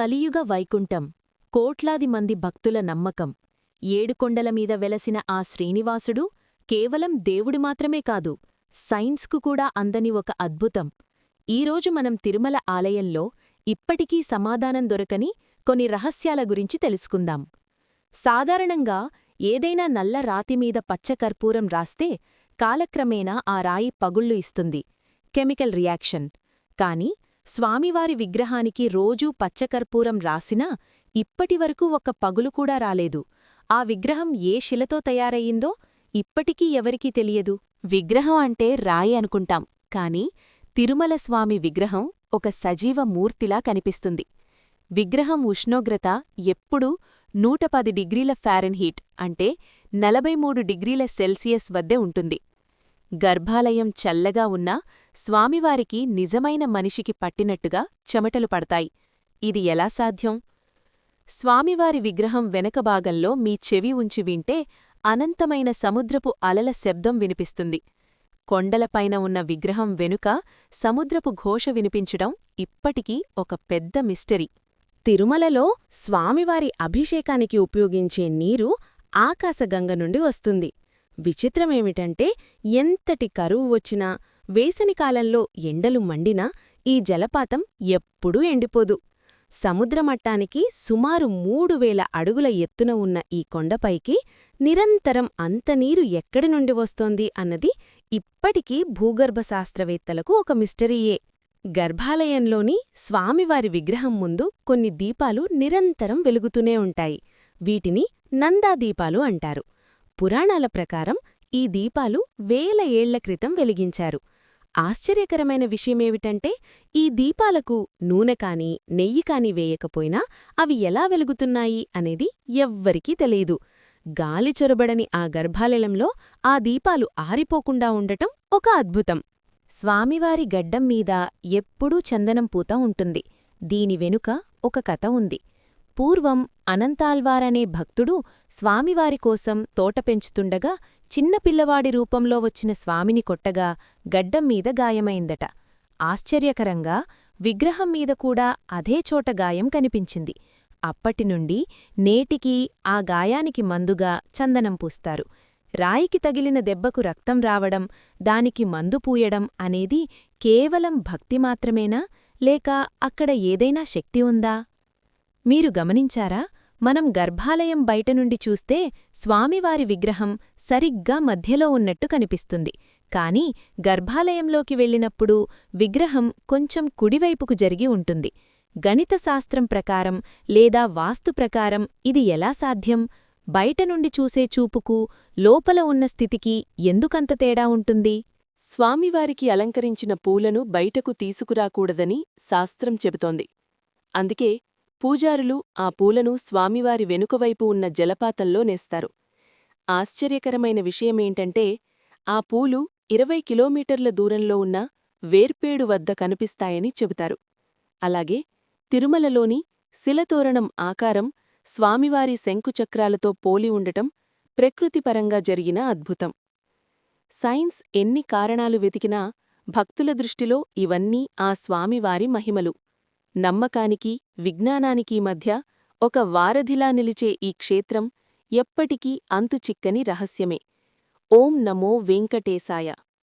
కలియుగ వైకుంఠం కోట్లాది మంది భక్తుల నమ్మకం. ఏడుకొండల మీద వెలసిన ఆ శ్రీనివాసుడు కేవలం దేవుడు మాత్రమే కాదు సైన్స్కు కూడా అందని ఒక అద్భుతం. ఈరోజు మనం తిరుమల ఆలయంలో ఇప్పటికీ సమాధానం దొరకని కొన్ని రహస్యాల గురించి తెలుసుకుందాం. సాధారణంగా ఏదైనా నల్ల రాతిమీద పచ్చకర్పూరం రాస్తే కాలక్రమేణా ఆ రాయి పగుళ్ళు ఇస్తుంది కెమికల్ రియాక్షన్. కాని స్వామివారి విగ్రహానికి రోజూ పచ్చకర్పూరం రాసినా ఇప్పటివరకు ఒక్క పగులు కూడా రాలేదు. ఆ విగ్రహం ఏ శిలతో తయారయ్యిందో ఇప్పటికీ ఎవరికీ తెలియదు. విగ్రహం అంటే రాయి అనుకుంటాం కాని తిరుమల స్వామి విగ్రహం ఒక సజీవ మూర్తిలా కనిపిస్తుంది. విగ్రహం ఉష్ణోగ్రత ఎప్పుడూ నూట పది డిగ్రీల ఫారెన్హీట్ అంటే నలభై మూడు డిగ్రీల సెల్సియస్ వద్దే ఉంటుంది. గర్భాలయం చల్లగా ఉన్నా స్వామివారికి నిజమైన మనిషికి పట్టినట్టుగా చెమటలు పడతాయి. ఇది ఎలా సాధ్యం? స్వామివారి విగ్రహం వెనక భాగంలో మీ చెవి ఉంచి వింటే అనంతమైన సముద్రపు అలల శబ్దం వినిపిస్తుంది. కొండలపైన ఉన్న విగ్రహం వెనుక సముద్రపు ఘోష వినిపించడం ఇప్పటికీ ఒక పెద్ద మిస్టరీ. తిరుమలలో స్వామివారి అభిషేకానికి ఉపయోగించే నీరు ఆకాశగంగ నుండి వస్తుంది. విచిత్రమేమిటంటే ఎంతటి కరువు వచ్చినా వేసనికాలంలో ఎండలు మండినా ఈ జలపాతం ఎప్పుడూ ఎండిపోదు. సముద్రమట్టానికి సుమారు మూడు వేల అడుగుల ఎత్తున ఉన్న ఈ కొండపైకి నిరంతరం అంత నీరు ఎక్కడి నుండి వస్తోంది అన్నది ఇప్పటికీ భూగర్భశాస్త్రవేత్తలకు ఒక మిస్టరీయే. గర్భాలయంలోని స్వామివారి విగ్రహం ముందు కొన్ని దీపాలు నిరంతరం వెలుగుతూనే ఉంటాయి. వీటిని నందాదీపాలు అంటారు. పురాణాల ప్రకారం ఈ దీపాలు వేల ఏళ్ళ క్రితం వెలిగించారు. ఆశ్చర్యకరమైన విషయమేమిటంటే ఈ దీపాలకు నూనె కాని నెయ్యి కాని వేయకపోయినా అవి ఎలా వెలుగుతున్నాయి అనేది ఎవ్వరికీ తెలియదు. గాలి చొరబడని ఆ గర్భాలయంలో ఆ దీపాలు ఆరిపోకుండా ఉండటం ఒక అద్భుతం. స్వామివారి గడ్డం మీద ఎప్పుడూ చందనం పూత ఉంటుంది. దీని వెనుక ఒక కథ ఉంది. పూర్వం అనంతాల్వారనే భక్తుడు స్వామివారి కోసం తోట పెంచుతుండగా చిన్న పిల్లవాడి రూపంలో వచ్చిన స్వామిని కొట్టగా గడ్డం మీద గాయమైందట. ఆశ్చర్యకరంగా విగ్రహం మీద కూడా అదే చోట గాయం కనిపించింది. అప్పటినుండి నేటికీ ఆ గాయానికి మందుగా చందనం పూస్తారు. రాయికి తగిలిన దెబ్బకు రక్తం రావడం దానికి మందు పూయడం అనేది కేవలం భక్తి మాత్రమేనా? లేక అక్కడ ఏదైనా శక్తి ఉందా? మీరు గమనించారా? మనం గర్భాలయం బయట నుండి చూస్తే స్వామివారి విగ్రహం సరిగ్గా మధ్యలో ఉన్నట్టు కనిపిస్తుంది. కాని గర్భాలయంలోకి వెళ్ళినప్పుడు విగ్రహం కొంచెం కుడివైపుకు జరిగి ఉంటుంది. గణిత శాస్త్రం ప్రకారం లేదా వాస్తు ప్రకారం ఇది ఎలా సాధ్యం? బయట నుండి చూసే చూపుకు లోపల ఉన్న స్థితికి ఎందుకంత తేడా ఉంటుంది? స్వామివారికి అలంకరించిన పూలను బయటకు తీసుకురాకూడదని శాస్త్రం చెబుతోంది. అందుకే పూజారులు ఆ పూలను స్వామివారి వెనుకవైపు ఉన్న జలపాతంలో నేస్తారు. ఆశ్చర్యకరమైన విషయమేంటంటే ఆ పూలు ఇరవై కిలోమీటర్ల దూరంలో ఉన్న వేర్పేడు వద్ద కనిపిస్తాయని చెబుతారు. అలాగే తిరుమలలోని శిలతోరణం ఆకారం స్వామివారి శంకుచక్రాలతో పోలి ఉండటం ప్రకృతిపరంగా జరిగిన అద్భుతం. సైన్స్ ఎన్ని కారణాలు వెతికినా భక్తుల దృష్టిలో ఇవన్నీ ఆ స్వామివారి మహిమలు. నమ్మకానికి విజ్ఞానానికి మధ్య ఒక వారధిలా నిలిచే ఈ క్షేత్రం ఎప్పటికీ అంతుచిక్కని రహస్యమే. ఓం నమో వెంకటేశాయ.